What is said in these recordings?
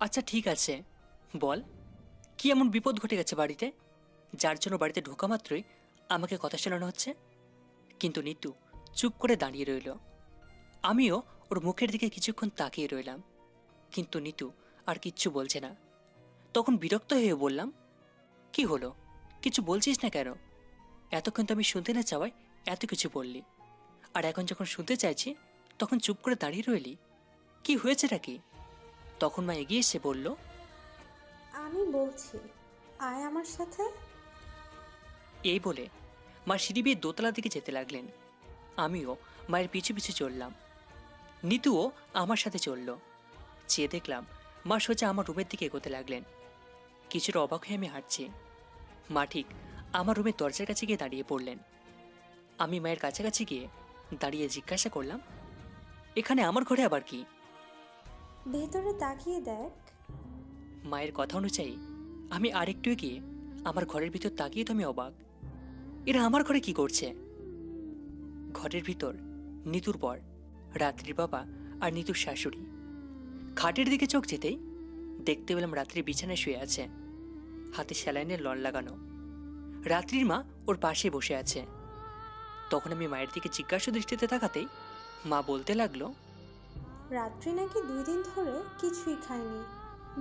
আচ্ছা ঠিক আছে। বল, কি এমন বিপদ ঘটে গেছে বাড়িতে, যার জন্য বাড়িতে ঢোকা মাত্রই আমাকে কথা শোনানো হচ্ছে? কিন্তু নিতু চুপ করে দাঁড়িয়ে রইল। আমিও ওর মুখের দিকে কিছুক্ষণ তাকিয়ে রইলাম। কিন্তু নিতু আর কিচ্ছু বলছে না। তখন বিরক্ত হয়ে বললাম, কি হলো? কিছু বলছিস না কেন? এতক্ষণ তো আমি শুনতে না চাওয়াই এত কিছু বললি। আর এখন যখন শুনতে চাইছি, তখন চুপ করে দাঁড়িয়ে রইলি। কি হয়েছেটা কি? তখন মা এগিয়ে এসে বলল আমি বলছি আয় আমার সাথে। এই বলে মা সিঁড়ি বেয়ে দোতলার দিকে যেতে লাগলেন। আমিও মায়ের পিছু পিছু চললাম। নিতুও আমার সাথে চলল। চেয়ে দেখলাম মা সোজা আমার রুমের দিকে এগোতে লাগলেন। কিছুটা অবাক হয়ে আমি হাঁটছি। মা ঠিক আমার রুমের দরজার কাছে গিয়ে দাঁড়িয়ে পড়লেন। আমি মায়ের কাছাকাছি গিয়ে দাঁড়িয়ে জিজ্ঞাসা করলাম এখানে আমার ঘরে আবার কি? ভেতরে তাকিয়ে দেখ। মায়ের কথা অনুযায়ী, আমি আরেকটু গিয়ে আমার ঘরের ভিতর তাকিয়ে তো আমি অবাক। এরা আমার ঘরে কি করছে? ঘরের ভিতর নিতুর পর রাত্রির বাবা আর নিতুর শাশুড়ি। খাটের দিকে চোখ যেতেই দেখতে পেলাম রাত্রি বিছানায় শুয়ে আছে, হাতে স্যালাইনের লন লাগানো। রাত্রির মা ওর পাশে বসে আছে। তখন আমি মায়ের দিকে জিজ্ঞাসা দৃষ্টিতে তাকাতেই মা বলতে লাগল রাত্রি নাকি দুই দিন ধরে কিছুই খায়নি।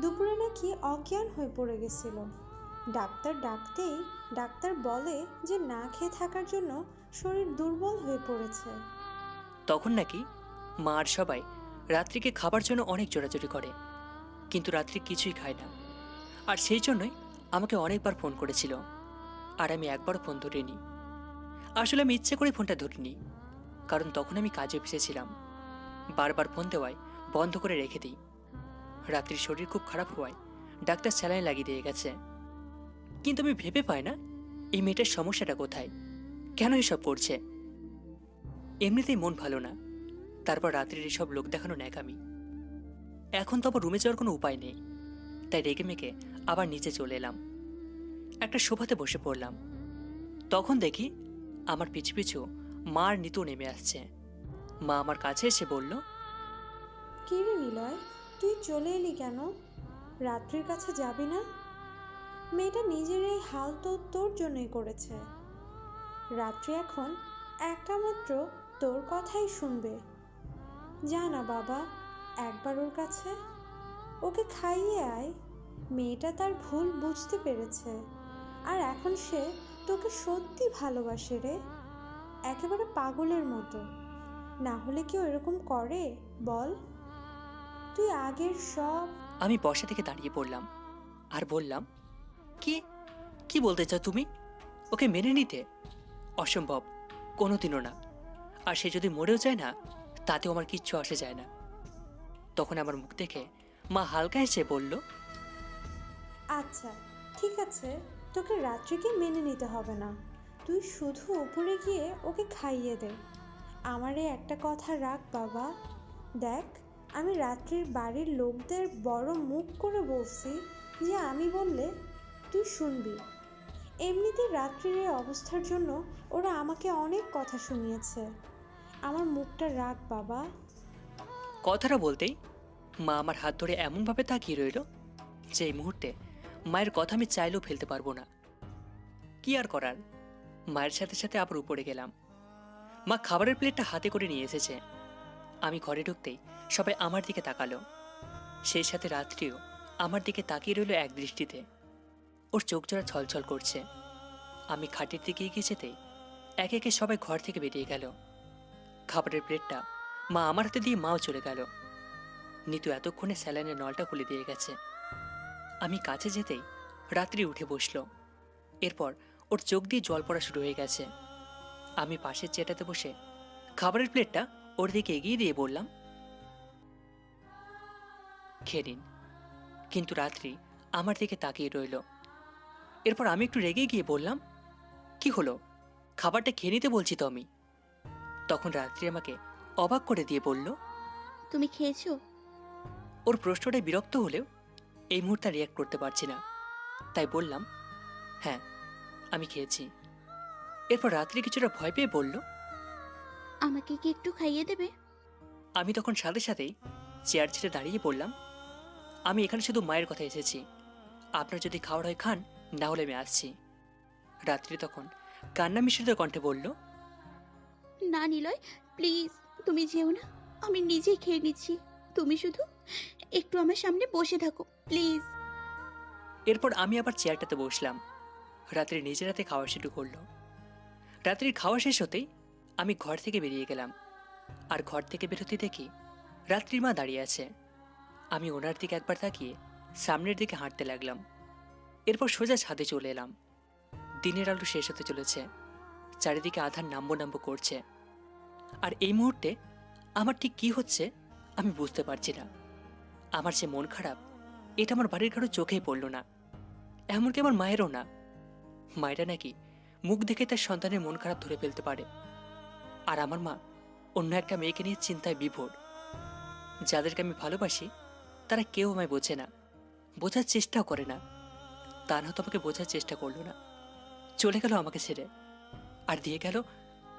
দুপুরে নাকি অজ্ঞান হয়ে পড়ে গেছিল। ডাক্তার ডাকতেই ডাক্তার বলে যে না খেয়ে থাকার জন্য শরীর দুর্বল হয়ে পড়েছে। তখন নাকি মা আর সবাই রাত্রিকে খাবার জন্য অনেক জোরাজোরি করে, কিন্তু রাত্রি কিছুই খায় না। আর সেই জন্যই আমাকে অনেকবার ফোন করেছিল, আর আমি একবারও ফোন ধরিনি। আসলে আমি ইচ্ছে করে ফোনটা ধরিনি, কারণ তখন আমি কাজে অফিসে ছিলাম। বারবার ফোন দেওয়ায় বন্ধ করে রেখে দিই। রাত্রির শরীর খুব খারাপ হওয়ায় ডাক্তার স্যালাইন লাগিয়ে দিয়ে গেছে। কিন্তু আমি ভেবে পাই না, এই মেয়েটার সমস্যাটা কোথায়? কেন এসব করছে? এমনিতেই মন ভালো না। তারপর রাত্রির এসব লোক দেখানো ন্যাকামি। এখন তো আবার রুমে যাওয়ার কোনো উপায় নেই। তাই রেগে মেগে আবার নিচে চলে এলাম। একটা শোভাতে বসে পড়লাম। তখন দেখি আমার পিছু পিছু মার নিতু নেমে আসছে। মা আমার কাছে এসে বলল, কি রে নিলয়, তুই চলে এলি কেন? রাত্রির কাছে যাবি না? মেয়েটা নিজের এই হাল তো তোর জন্যই করেছে। রাত্রি এখন একটা মাত্র তোর কথাই শুনবে। যা না বাবা, একবার ওর কাছে। ওকে খাইয়ে আয়। মেয়েটা তার ভুল বুঝতে পেরেছে। আর এখন সে তোকে সত্যি ভালোবাসে রে। একেবারে পাগলের মতো। না হলে কেউ এরকম করে? বল। তুই আগের সব আমি বসা থেকে দাঁড়িয়ে পড়লাম। আর বললাম কি? কি বলতে চাও তুমি? ওকে মেনে নিতে? অসম্ভব। কোনোদিনও না। আর সে যদি মরেও যায় না তাতেও আমার কিচ্ছু আসে যায় না। তখন আমার মুখ দেখে মা হালকা হেসে বলল আচ্ছা ঠিক আছে। তোকে রাত্রিকে মেনে নিতে হবে না। তুই শুধু উপরে গিয়ে ওকে খাইয়ে দে। আমার একটা কথা রাখ বাবা। দেখ, আমি রাত্রির বাড়ির লোকদের বড় মুখ করে বলছি যে আমি বললে তুই শুনবি। এমনিতে রাত্রির এই অবস্থার জন্য ওরা আমাকে অনেক কথা শুনিয়েছে। আমার মুখটা রাখ বাবা। কথাটা বলতেই মা আমার হাত ধরে এমনভাবে তাকিয়ে রইল যে এই মুহূর্তে মায়ের কথা আমি চাইলেও ফেলতে পারব না। কি আর করার? মায়ের সাথে সাথে আবার উপরে গেলাম। মা খাবারের প্লেটটা হাতে করে নিয়ে এসেছে। আমি ঘরে ঢুকতেই সবাই আমার দিকে তাকালো। সেই সাথে রাত্রিও আমার দিকে তাকিয়ে রইল এক দৃষ্টিতে। ওর চোখ জোড়া ছলছল করছে। আমি খাটের দিকে এগিয়ে যেতেই একে একে সবাই ঘর থেকে বেরিয়ে গেল। খাবারের প্লেটটা মা আমার হাতে দিয়ে মাও চলে গেল। নিতু এতক্ষণে স্যালাইনের নলটা খুলে দিয়ে গেছে। আমি কাছে যেতেই রাত্রি উঠে বসল। এরপর ওর চোখ দিয়ে জল পড়া শুরু হয়ে গেছে। আমি পাশের চেটাতে বসে খাবারের প্লেটটা ওর দিকে এগিয়ে দিয়ে বললাম খেয়ে নিন। কিন্তু রাত্রি আমার দিকে তাকিয়ে রইল। এরপর আমি একটু রেগে গিয়ে বললাম কি হলো? খাবারটা খেয়ে নিতে বলছি তো আমি। তখন রাত্রি আমাকে অবাক করে দিয়ে বলল তুমি খেয়েছো? ওর প্রশ্নটায় বিরক্ত হলেও এই মুহূর্তে রিয়াক্ট করতে পারছি না। তাই বললাম হ্যাঁ আমি খেয়েছি। এরপর রাত্রি কিছুটা ভয় পেয়ে বলল আমাকে কি একটু খাইয়ে দেবে? আমি তখন সাথে সাথেই চেয়ার ছেড়ে দাঁড়িয়ে বললাম আমি এখানে শুধু মায়ের কথা এসেছি। আপনার যদি খাওয়ার হয় খান না হলে আমি আসছি। রাত্রি তখন কান্না মিশ্রিত কণ্ঠে বলল না নিলয় প্লিজ তুমি যেও না। আমি নিজেই খেয়ে নিচ্ছি। তুমি শুধু একটু আমার সামনে বসে থাকো প্লিজ। এরপর আমি আবার চেয়ারটাতে বসলাম। রাত্রি নিজের হাতে খাওয়া শুরু করল। রাত্রির খাওয়া শেষ হতেই আমি ঘর থেকে বেরিয়ে গেলাম। আর ঘর থেকে বেরোতে দেখি রাত্রির মা দাঁড়িয়ে আছে। আমি ওনার দিকে একবার তাকিয়ে সামনের দিকে হাঁটতে লাগলাম। এরপর সোজা ছাদে চলে এলাম। দিনের আলো শেষ হতে চলেছে। চারিদিকে আধার নাম্বো নাম্বো করছে। আর এই মুহূর্তে আমার ঠিক কি হচ্ছে আমি বুঝতে পারছি না। আমার যে মন খারাপ, এটা আমার বাড়ির কারও চোখেই পড়ল না। এমনকি আমার মায়েরও না। মায়েরা নাকি মুখ দেখে তার সন্তানের মন খারাপ ধরে ফেলতে পারে। আর আমার মা অন্য একটা মেয়েকে নিয়ে চিন্তায় বিভোর। যাদেরকে আমি ভালোবাসি, তারা কেউ আমায় বোঝে না। বোঝার চেষ্টাও করে না। তা না আমাকে বোঝার চেষ্টা করল না। চলে গেল আমাকে ছেড়ে। আর দিয়ে গেল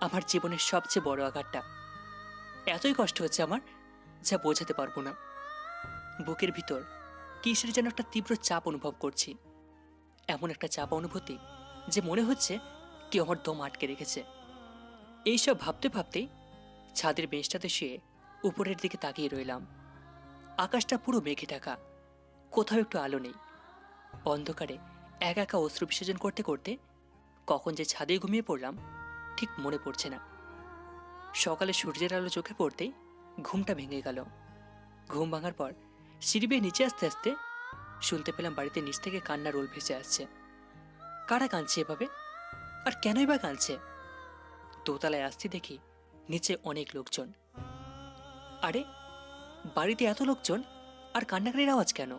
আমার জীবনের সবচেয়ে বড় আঘাতটা। এতই কষ্ট হচ্ছে আমার যা বোঝাতে পারব না। বুকের ভিতর কিসের যেন একটা তীব্র চাপ অনুভব করছি। এমন একটা চাপ অনুভূতি যে মনে হচ্ছে কেউ আমার দম আটকে রেখেছে। এইসব ভাবতে ভাবতেই ছাদের বেঞ্চটাতে শুয়ে উপরের দিকে তাকিয়ে রইলাম। আকাশটা পুরো মেঘে ঢাকা, কোথাও একটু আলো নেই। অন্ধকারে একা একা অশ্রু বিসর্জন করতে করতে কখন যে ছাদে ঘুমিয়ে পড়লাম, ঠিক মনে পড়ছে না। সকালে সূর্যের আলো চোখে পড়তেই ঘুমটা ভেঙে গেল। ঘুম ভাঙার পর সিঁড়ি বেয়ে নিচে আসতে আসতে শুনতে পেলাম বাড়িতে নিচ থেকে কান্নার রোল ভেসে আসছে। কারা কাঁদছে এভাবে? আর কেনই বা কাঁদছে দোতলায় আসতে দেখি নিচে অনেক লোকজন। আরে, বাড়িতে এত লোকজন? আর কান্নাকারির আওয়াজ কেন?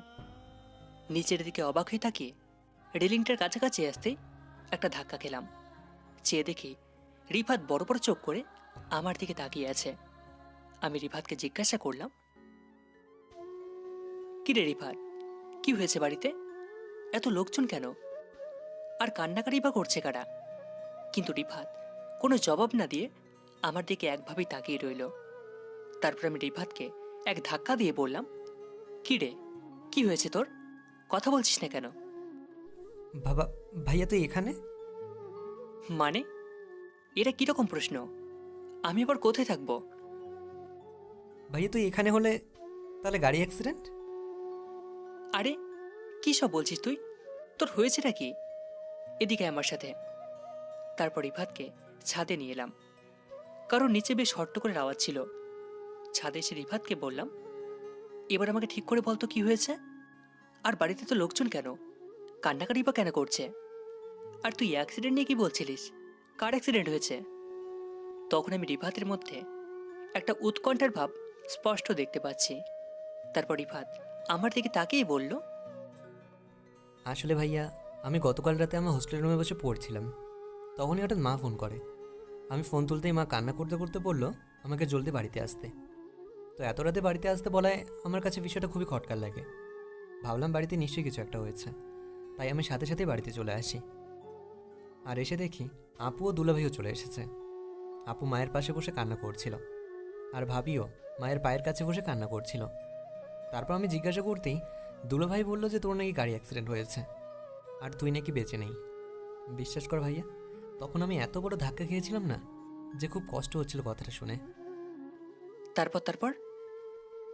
নিচের দিকে অবাক হয়ে তাকিয়ে রেলিংটার কাছাকাছি আসতে একটা ধাক্কা খেলাম। চেয়ে দেখি রিফাত বড় বড় চোখ করে আমার দিকে তাকিয়ে আছে। আমি রিফাতকে জিজ্ঞাসা করলাম কি রে রিফাত, কি হয়েছে বাড়িতে? এত লোকজন কেন? আর কান্নাকারি বা করছে কারা? কিন্তু রিফাত কোনো জবাব না দিয়ে আমার দিকে একভাবেই তাকিয়ে রইল। তারপর আমি রিফাতকে এক ধাক্কা দিয়ে বললাম কি রে? কি হয়েছে তোর? কথা বলছিস না কেন? বাবা ভাইয়া তুই এখানে? মানে? এটা কীরকম প্রশ্ন? আমি আবার কোথায় থাকব? ভাইয়া তুই এখানে হলে তাহলে গাড়ি অ্যাক্সিডেন্ট? আরে কি সব বলছিস তুই? তোর হয়েছেটা কি? এদিকে আমার সাথে। তারপর রিফাতকে ছাদে নিয়ে এলাম। কারণ নিচে বেশ করে আওয়াজ ছিল। ছাদে এসে রিফাতকে বললাম, এবার আমাকে ঠিক করে বলতো কি হয়েছে? আর বাড়িতে তো লোকজন কেন? কান্নাকাটি বা কেন করছে? আর তুই অ্যাক্সিডেন্ট নিয়ে কি বলছিলিস? কার অ্যাক্সিডেন্ট হয়েছে? তখন আমি রিফাতের মধ্যে একটা উৎকণ্ঠার ভাব স্পষ্ট দেখতে পাচ্ছি। তারপর রিফাত আমার দিকে তাকেই বলল, আসলে ভাইয়া আমি গতকাল রাতে আমার হোস্টেল রুমে বসে পড়ছিলাম। তখনই হঠাৎ মা ফোন করে। আমি ফোন তুলতেই মা কান্না করতে করতে বলল, আমাকে জলদি বাড়িতে আসতে। তো এত রাতে বাড়িতে আসতে বলায় আমার কাছে বিষয়টা খুবই খটকার লাগে। ভাবলাম বাড়িতে নিশ্চয়ই কিছু একটা হয়েছে। তাই আমি সাথে সাথে বাড়িতে চলে আসি। আর এসে দেখি আপু ও দুলাভাইও চলে এসেছে। আপু মায়ের পাশে বসে কান্না করছিল। আর ভাবিও মায়ের পায়ের কাছে বসে কান্না করছিল। তারপর আমি জিজ্ঞাসা করতেই দুলাভাই বলল যে তোর নাকি গাড়ি অ্যাক্সিডেন্ট হয়েছে। আর তুই নাকি বেঁচে নেই। বিশ্বাস কর ভাইয়া তখন আমি এত বড় ধাক্কা খেয়েছিলাম না যে খুব কষ্ট হচ্ছিল কথাটা শুনে। তারপর তারপর?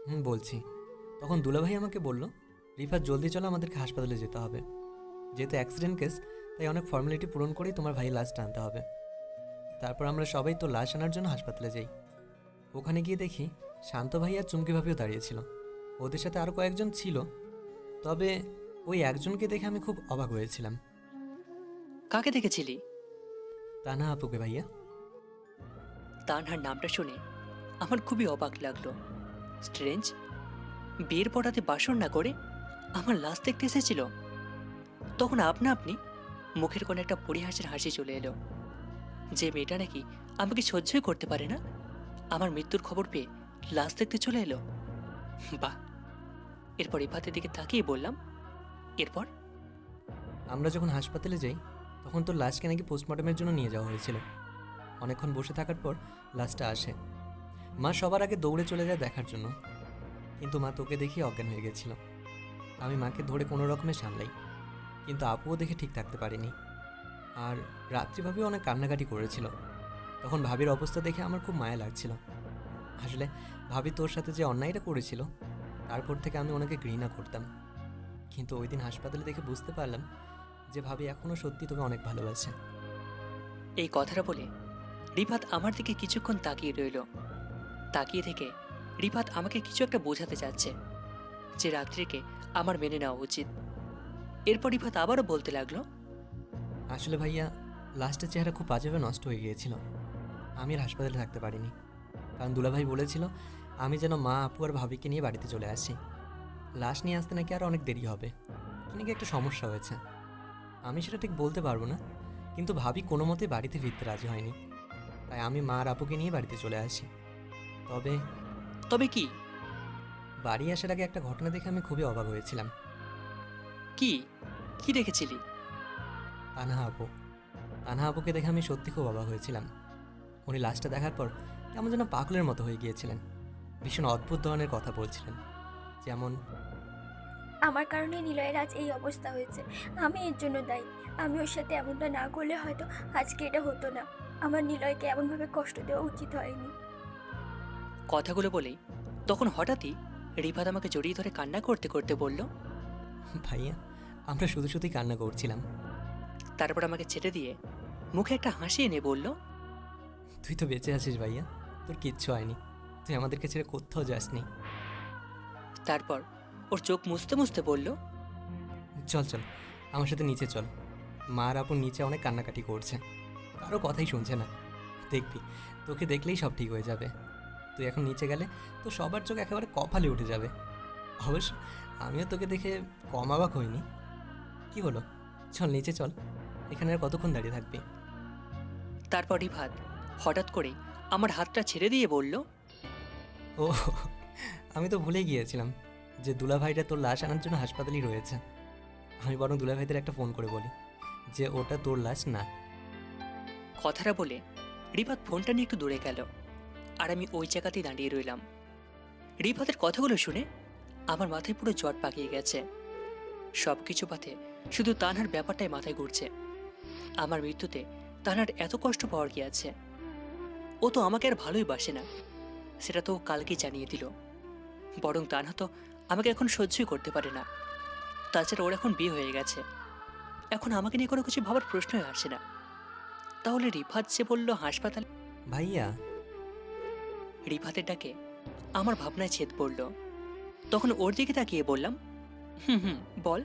হুম বলছি। তখন দুলাভাই আমাকে বলল রিফাত জলদি চলো আমাদেরকে হাসপাতালে যেতে হবে। যেহেতু অ্যাক্সিডেন্ট কেস তাই অনেক ফর্মালিটি পূরণ করেই তোমার ভাই লাশটা আনতে হবে। তারপর আমরা সবাই তো লাশ আনার জন্য হাসপাতালে যাই। ওখানে গিয়ে দেখি শান্ত ভাই আর চুমকি ভাবিও দাঁড়িয়েছিল ওদের সাথে আরও কয়েকজন ছিল। তবে ওই একজনকে দেখে আমি খুব অবাক হয়েছিলাম। কাকে দেখেছিলি? তানা আপুকে ভাইয়া। তানহার নামটা শুনে আমার খুবই অবাক লাগল। স্ট্রেঞ্জ বিয়ের পড়াতে বাসন না করে আমার লাশ দেখতে এসেছিল। তখন আপনা আপনি মুখের কোণে একটা পরিহাসের হাসি চলে এলো। যে মেয়েটা নাকি আমাকে সহ্যই করতে পারে না আমার মৃত্যুর খবর পেয়ে লাশ দেখতে চলে এলো। বাহ! এরপর ইফাতের দিকে তাকিয়ে বললাম এরপর? আমরা যখন হাসপাতালে যাই, তখন তোর লাশকে নাকি পোস্টমর্টমের জন্য নিয়ে যাওয়া হয়েছিল। অনেকক্ষণ বসে থাকার পর লাশটা আসে। মা সবার আগে দৌড়ে চলে যায় দেখার জন্য। কিন্তু মা তোকে দেখিয়ে অজ্ঞান হয়ে গেছিল। আমি মাকে ধরে কোনো রকমে সামলাই। কিন্তু আপুও দেখে ঠিক থাকতে পারিনি। আর রাত্রি ভাবিও অনেক কান্নাকাটি করেছিল। তখন ভাবির অবস্থা দেখে আমার খুব মায়া লাগছিল। আসলে ভাবি তোর সাথে যে অন্যায়টা করেছিল, তারপর থেকে আমি ওনাকে ঘৃণা করতাম। কিন্তু ওই দিন হাসপাতালে দেখে বুঝতে পারলাম যে ভাবি এখনও সত্যি তোকে অনেক ভালোবাসে। এই কথাটা বলে রিফাত আমার দিকে কিছুক্ষণ তাকিয়ে রইল। তাকিয়ে থেকে রিফাত আমাকে কিছু একটা বোঝাতে চাচ্ছে যে রাত্রিকে আমার মেনে নেওয়া উচিত। এরপর রিফাত আবারও বলতে লাগল আসলে ভাইয়া লাস্টের চেহারা খুব বাজেভাবে নষ্ট হয়ে গিয়েছিল। আমি আর হাসপাতালে থাকতে পারিনি। কারণ দুলাভাই বলেছিল আমি যেন মা আপু আর ভাবিকে নিয়ে বাড়িতে চলে আসি। লাশ নিয়ে আসতে নাকি আর অনেক দেরি হবে। কি নাকি একটা সমস্যা হয়েছে। আমি সেটা ঠিক বলতে পারব না কিন্তু ভাবি কোনো মতে বাড়িতে ফিরতে রাজি হয়নি। তাই আমি মা আর আপুকে নিয়ে বাড়িতে চলে আসি। তবে তবে কি? বাড়ি আসার আগে একটা ঘটনা দেখে আমি খুবই অবাক হয়েছিলাম। কি? কি দেখেছিলি? তানহা আপু। তানহা আপুকে দেখে আমি সত্যি খুব অবাক হয়েছিলাম। উনি লাশটা দেখার পর কেমন যেন পাগলের মতো হয়ে গিয়েছিলেন। ভীষণ অদ্ভুত ধরনের কথা বলছিলেন। যেমন আমার কারণে নিলয়ের আজ এই অবস্থা হয়েছে। আমি এর জন্য দায়ী। আমি ওর সাথে এমনটা না করলে হয়তো আজকে এটা হতো না। আমার নিলয়কে এমনভাবে কষ্ট দেওয়া উচিত হয়নি। কথাগুলো বলেই তখন হঠাৎই রিফাত আমাকে জড়িয়ে ধরে কান্না করতে করতে বলল ভাইয়া আমরা শুধু শুধুই কান্না করছিলাম। তারপর আমাকে ছেড়ে দিয়ে মুখে একটা হাসি এনে বলল তুই তো বেঁচে আছিস ভাইয়া তোর কিচ্ছু হয়নি। তুই আমাদেরকে ছেড়ে কোথাও যাসনি। তারপর ওর চোখ মুছতে মুছতে বলল চল চল আমার সাথে নিচে চল। মা আর আপুর নিচে অনেক কান্নাকাটি করছে। কারও কথাই শুনছে না। দেখবি তোকে দেখলেই সব ঠিক হয়ে যাবে। তুই এখন নিচে গেলে তো সবার চোখ একেবারে কপালে উঠে যাবে। অবশ্য আমিও তোকে দেখে কম অবাক হইনি। কি হলো? চল নিচে চল। এখানে আর কতক্ষণ দাঁড়িয়ে থাকবি? তারপরই ভাত। হঠাৎ করে আমার হাতটা ছেড়ে দিয়ে বলল ও আমি তো ভুলে গিয়েছিলাম। যে দুলাভাইটা তোর লাশ আনার জন্য হাসপাতালেই রয়েছে। আমি বরং দুলাভাইদের একটা ফোন করে বলি যে ওটা তোর লাশ না। কথাটা বলে রিফাত ফোনটা নিয়ে একটু দূরে গেল আর আমি ওই জায়গাতেই দাঁড়িয়ে রইলাম। রিফাতের কথাগুলো শুনে আমার মাথায় পুরো জট পাকিয়ে গেছে। সব কিছু পাতে শুধু তানহার ব্যাপারটাই মাথায় ঘুরছে। আমার মৃত্যুতে তানহার এত কষ্ট পাওয়ার কি আছে? ও তো আমাকে আর ভালোই বাসে না। সেটা তো কালকেই জানিয়ে দিল। বরং তানহা তো আমাকে এখন সহ্যই করতে পারে না। তাছাড়া ওর এখন বিয়ে হয়ে গেছে। এখন আমাকে নিয়ে কোনো কিছু ভাবার প্রশ্নই আসে না। তাহলে রিফাত যে বলল হাসপাতাল ভাইয়া। রিফাতের ডাকে আমার ভাবনায় ছেদ পড়ল। তখন ওর দিকে তাকিয়ে বললাম হুম হুম বল।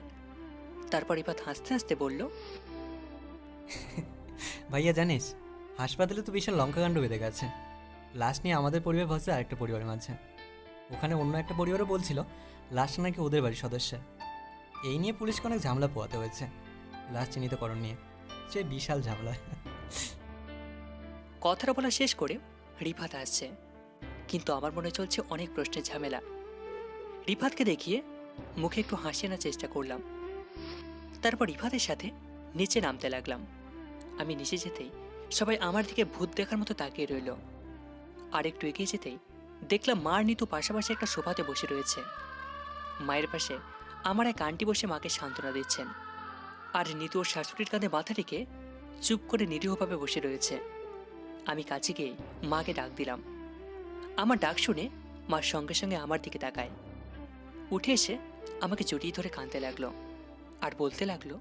তারপর রিফাত হাসতে হাসতে বলল ভাইয়া জানিস হাসপাতালে তো বিশাল লঙ্কাকাণ্ড বেঁধে গেছে। লাশ নিয়ে আমাদের পরিবার ভাসছে আরেকটা পরিবারের মাঝে। ওখানে অন্য একটা পরিবারও বলছিল লাশটা নাকি ওদের বাড়ির সদস্য এই নিয়ে পুলিশকে অনেক ঝামেলা পোয়াতে হয়েছে। লাশ চিহ্নিতকরণ নিয়ে। সে বিশাল ঝামেলা। কথাটা বলা শেষ করে রিফাত আসছে। কিন্তু আমার মনে চলছে অনেক প্রশ্নের ঝামেলা। রিফাতকে দেখিয়ে মুখে একটু হাসি আনার চেষ্টা করলাম। তারপর রিফাতের সাথে নিচে নামতে লাগলাম। আমি নিচে যেতেই সবাই আমার দিকে ভূত দেখার মতো তাকিয়ে রইল। আর একটু এগিয়ে যেতেই দেখলাম মার নিতু পাশাপাশি একটা সোফাতে বসে রয়েছে। মায়ের পাশে আমার এক আন্টি বসে মাকে সান্ত্বনা দিচ্ছেন। আর নিতু ওর শাশুড়ির কাঁধে মাথা রেখে চুপ করে নিরীহভাবে বসে রয়েছে। আমি কাছে গিয়ে মাকে ডাক দিলাম। আমার ডাক শুনে মা সঙ্গে সঙ্গে আমার দিকে তাকায়। উঠে এসে আমাকে জড়িয়ে ধরে কাঁদতে লাগল। আর বলতে লাগল